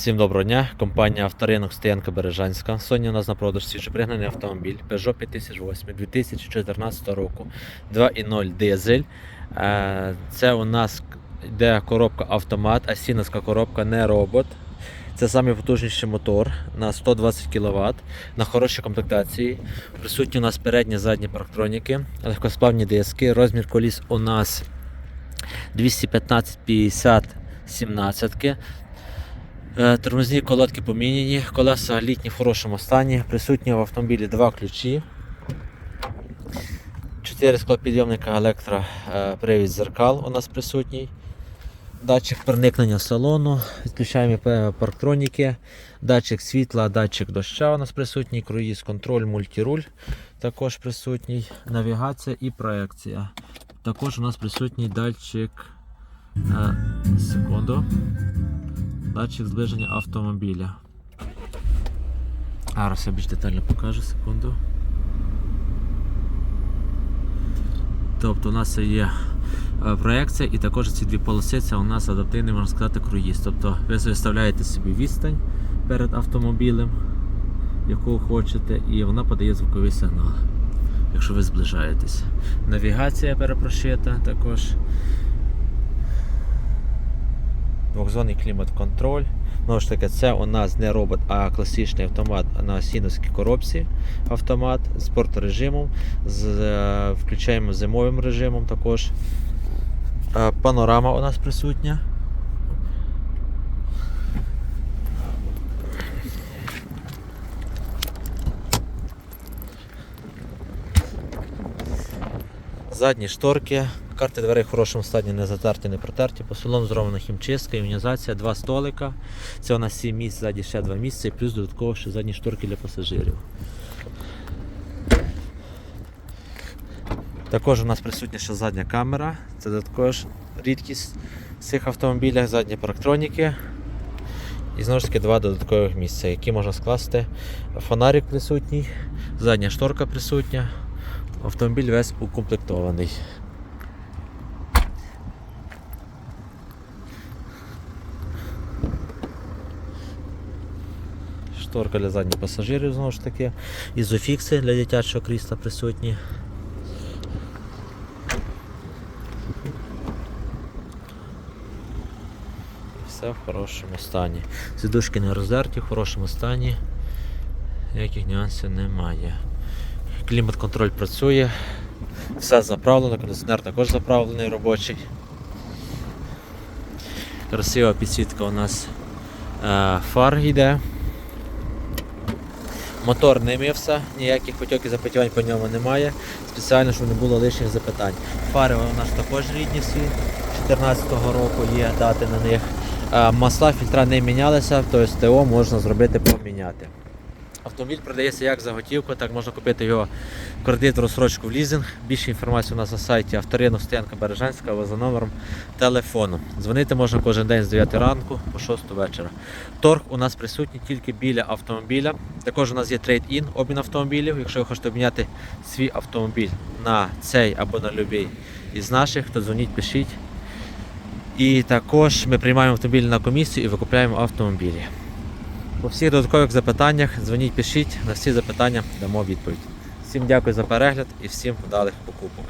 Всім доброго дня. Компанія Авторинок Стоянка Бережанська. Сьогодні у нас на продаж свіжопригнаний автомобіль Peugeot 5008 2014 року 2.0 дизель. Е, Це у нас йде коробка автомат, асіновська коробка, не робот. Це найпотужніший мотор на 120 кВт на хорошій комплектації. Присутні у нас передні задні парктроніки, легкосплавні диски. Розмір коліс у нас 215 50 17 Е, Тормозні колодки поміняні, колеса літні в хорошому стані. Присутні в автомобілі два ключі. 4 склопідйомника електропривід зеркал у нас присутній. Датчик проникнення салону, відключаємо е, парктроніки, датчик світла, датчик доща у нас присутній, круїз контроль, мультируль також присутній, навігація і проекція. Також у нас присутній датчик е, секунду. Датчик зближення автомобіля. Зараз я більш детально покажу, секунду. Тобто у нас є е, проекція і також ці дві полоси це у нас адаптивний, можна сказати, круїз. Тобто ви виставляєте собі відстань перед автомобілем, яку хочете, і вона подає звуковий сигнал, якщо ви зближаєтесь. Навігація перепрошита також. Двохзонний клімат-контроль. Знову ж таки, це у нас не робот, а класичний автомат на сіновській коробці. Автомат з спортрежимом, з е, включаємо зимовим режимом також. Е, Панорама у нас присутня. Задні шторки, карти дверей в хорошому стані не затерті, не протерті. По салону зроблена хімчистка, іонізація, два столика. Це у нас 7 місць, ззаді ще 2 місця плюс додатково ще задні шторки для пасажирів. Також у нас присутня ще задня камера. Це також рідкість в цих автомобілях, задні парктроніки. І знову ж таки два додаткових місця, які можна скласти. Фонарик присутній, задня шторка присутня. Автомобіль весь укомплектований. Шторка для задніх пасажирів знову ж таки. Ізофікси для дитячого крісла присутні. Все в хорошому стані. Сидушки не роздерті, в хорошому стані. Ніяких нюансів немає. Клімат-контроль працює, все заправлено, кондиціонер також заправлений робочий. Красива підсвітка у нас е, фар йде. Мотор не мився, ніяких потьоків запотівань по ньому немає. Спеціально, щоб не було лишніх запитань. Фари у нас також рідні всі, 2014 року є дати на них. Е, Масла, фільтра не мінялися, тобто ТО можна зробити поміняти. Автомобіль продається як за готівку, так можна купити його в кредит розсрочку в лізинг. Більше інформації у нас на сайті авторинок Стоянка Бережанська або за номером телефону. Дзвонити можна кожен день з 9 ранку по 6 вечора. Торг у нас присутній тільки біля автомобіля. Також у нас є трейд-ін, обмін автомобілів. Якщо ви хочете обміняти свій автомобіль на цей або на будь-який із наших, то дзвоніть, пишіть. І також ми приймаємо автомобілі на комісію і викупляємо автомобілі. По всіх додаткових запитаннях дзвоніть, пишіть, на всі запитання дамо відповідь. Всім дякую за перегляд і всім вдалих покупок.